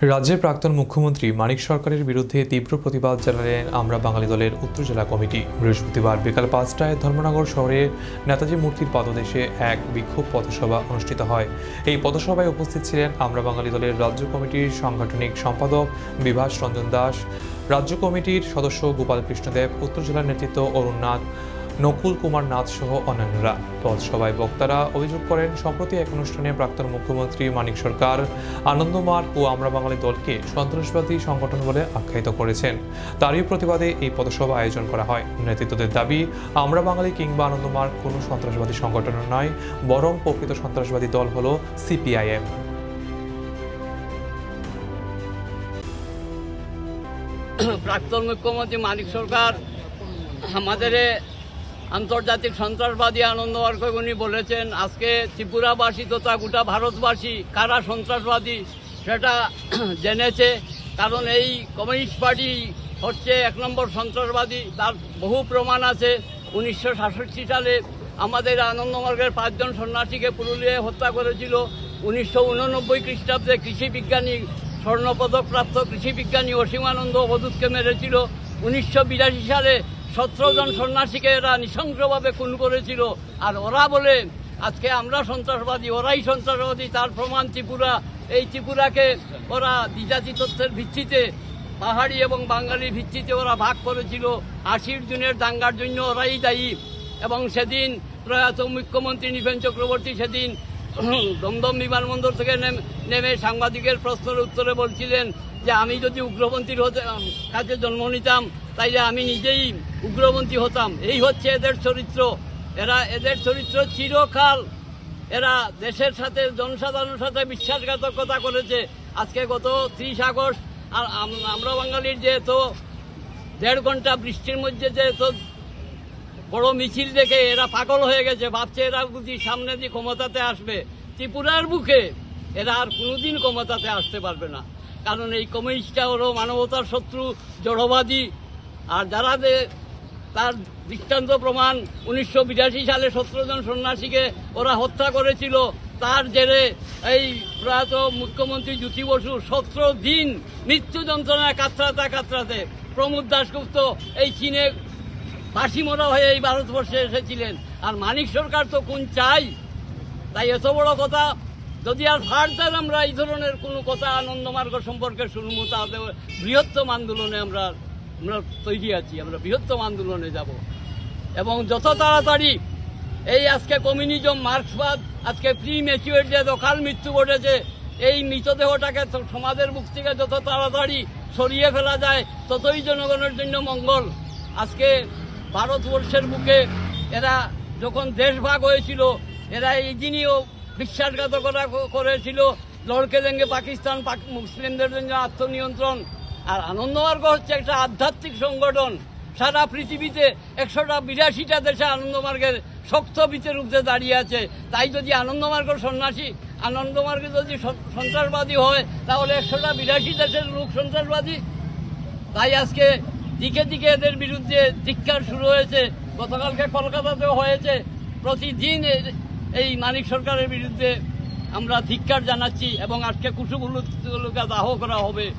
রাজ্যের প্রাক্তন মুখ্যমন্ত্রী মানিক সরকারের বিরুদ্ধে তীব্র প্রতিবাদ জানালেন আমরা বাঙালি দলের উত্তর জেলা কমিটি। বৃহস্পতিবার বিকাল পাঁচটায় ধর্মনগর শহরে নেতাজি মূর্তির পাদদেশে এক বিক্ষোভ পথসভা অনুষ্ঠিত হয়। এই পথসভায় উপস্থিত ছিলেন আমরা বাঙালি দলের রাজ্য কমিটির সাংগঠনিক সম্পাদক বিভাস রঞ্জন দাস, রাজ্য কমিটির সদস্য গোপাল কৃষ্ণদেব, উত্তর জেলার নেতৃত্ব অরুণ নাথ নকুল কুমার নাথ সহ অন্যান্যরা। পথসভায় বক্তারা অভিযোগ করেন, সম্প্রতি এক অনুষ্ঠানে প্রাক্তন মুখ্যমন্ত্রী মানিক সরকার আনন্দমার্গ ও আমরা বাঙালি দলকে সন্ত্রাসবাদী সংগঠন বলে আখ্যায়িত করেছেন। তারই প্রতিবাদে এই পথসভা আয়োজন করা হয়। নেতৃত্বদের দাবি, আমরা বাঙালি কিংবা আনন্দমার্গ কোনো সন্ত্রাসবাদী সংগঠন নয়, বরং প্রকৃত সন্ত্রাসবাদী দল হলো সিপিআইএম। প্রাক্তন মুখ্যমন্ত্রী মানিক সরকার, আমাদের আন্তর্জাতিক সন্ত্রাসবাদী আনন্দমার্গ উনি বলেছেন, আজকে ত্রিপুরাবাসী তথা গোটা ভারতবাসী কারা সন্ত্রাসবাদী সেটা জেনেছে। কারণ এই কমিউনিস্ট পার্টি হচ্ছে এক নম্বর সন্ত্রাসবাদী, তার বহু প্রমাণ আছে। উনিশশো সাতষট্টি সালে আমাদের আনন্দমার্গের পাঁচজন সন্ন্যাসীকে পুরুলিয়ায় হত্যা করেছিল। উনিশশো উননব্বই খ্রিস্টাব্দে কৃষি বিজ্ঞানী স্বর্ণপদক প্রাপ্ত কৃষি বিজ্ঞানী অসীমানন্দ অবধূতকে মেরেছিল। উনিশশো বিরাশি সালে সতেরো জন সন্ন্যাসীকে এরা নৃশংসভাবে খুন করেছিল। আর ওরা বলে, আজকে আমরা সন্ত্রাসবাদী, ওরাই সন্ত্রাসবাদী, তার প্রমাণ ত্রিপুরা। এই ত্রিপুরাকে ওরা দ্বিজাতি তথ্যের ভিত্তিতে, পাহাড়ি এবং বাঙালি ভিত্তিতে ওরা ভাগ করেছিল। আশির জুনের দাঙ্গার জন্য ওরাই দায়ী। এবং সেদিন প্রয়াত মুখ্যমন্ত্রী নিপেন চক্রবর্তী সেদিন দমদম বিমানবন্দর থেকে নেম- সাংবাদিকের প্রশ্নের উত্তরে বলছিলেন যে, আমি যদি উগ্রপন্থীর হতে কাছে জন্ম নিতাম তাইলে আমি নিজেই উগ্রপন্থী হতাম। এই হচ্ছে এদের চরিত্র। এরা এদের চরিত্র চিরকাল এরা দেশের সাথে, জনসাধারণের সাথে বিশ্বাসঘাতকতা করেছে। আজকে গত ত্রিশ আগস্ট, আর আম- আমরা বাঙালির যে তো দেড় ঘণ্টা বৃষ্টির মধ্যে যে তো বড় মিছিল দেখে এরা পাগল হয়ে গেছে, ভাবছে এরা বুঝি সামনে দিয়ে ক্ষমতাতে আসবে। ত্রিপুরার বুকে এরা আর কোনোদিন ক্ষমতাতে আসতে পারবে না। কারণ এই কমিউনিস্টটা হলো মানবতার শত্রু, জড়বাদী আর যারা যে তার দৃষ্টান্ত প্রমাণ উনিশশো বিরাশি সালে সতেরো জন সন্ন্যাসীকে ওরা হত্যা করেছিল, তার জেরে এই প্রয়াত মুখ্যমন্ত্রী জ্যোতি বসু সতেরো দিন মৃত্যু যন্ত্রণায় কাতরাতে কাতরাতে প্রমোদ দাশগুপ্ত এই চীনে ফাঁসি মরা হয়ে এই ভারতবর্ষে এসেছিলেন। আর মানিক সরকার তো কোন চাই? তাই এত বড় কথা? যদি আর ফার্দার আমরা এই ধরনের কোনো কথা আনন্দমার্গ সম্পর্কে শুনব, তাহলে বৃহত্তম আন্দোলনে আমরা আমরা তৈরি আছি, আমরা বৃহত্তম আন্দোলনে যাব। এবং যত তাড়াতাড়ি এই আজকে কমিউনিজম মার্ক্সবাদ আজকে প্রি ম্যাচিউর যে দোকাল মৃত্যু ঘটেছে, এই মৃতদেহটাকে সমাজের মুখ থেকে যত তাড়াতাড়ি সরিয়ে ফেলা যায়, ততই জনগণের জন্য মঙ্গল। আজকে ভারতবর্ষের বুকে এরা যখন দেশ ভাগ হয়েছিল, এরা এই দিনইও বিশ্বাসঘাতকতা করেছিল, লড়কে দেঙ্গে পাকিস্তান মুসলিমদের জন্য আত্মনিয়ন্ত্রণ। আর আনন্দমার্গ হচ্ছে একটা আধ্যাত্মিক সংগঠন। সারা পৃথিবীতে একশোটা বিরাশিটা দেশে আনন্দমার্গের শক্ত ভিতের উপরে দাঁড়িয়ে আছে। তাই যদি আনন্দমার্গ সন্ন্যাসী আনন্দমার্গে যদি সন- সন্ত্রাসবাদী হয়, তাহলে একশোটা বিরাশি দেশের লোক সন্ত্রাসবাদী। তাই আজকে দিকে দিকে এদের বিরুদ্ধে ধিক্কার শুরু হয়েছে। গতকালকে কলকাতাতেও হয়েছে। প্রতিদিন এই মানিক সরকারের বিরুদ্ধে আমরা ধিক্কার জানাচ্ছি এবং আজকে কুসুমুলুকা দাহ করা হবে।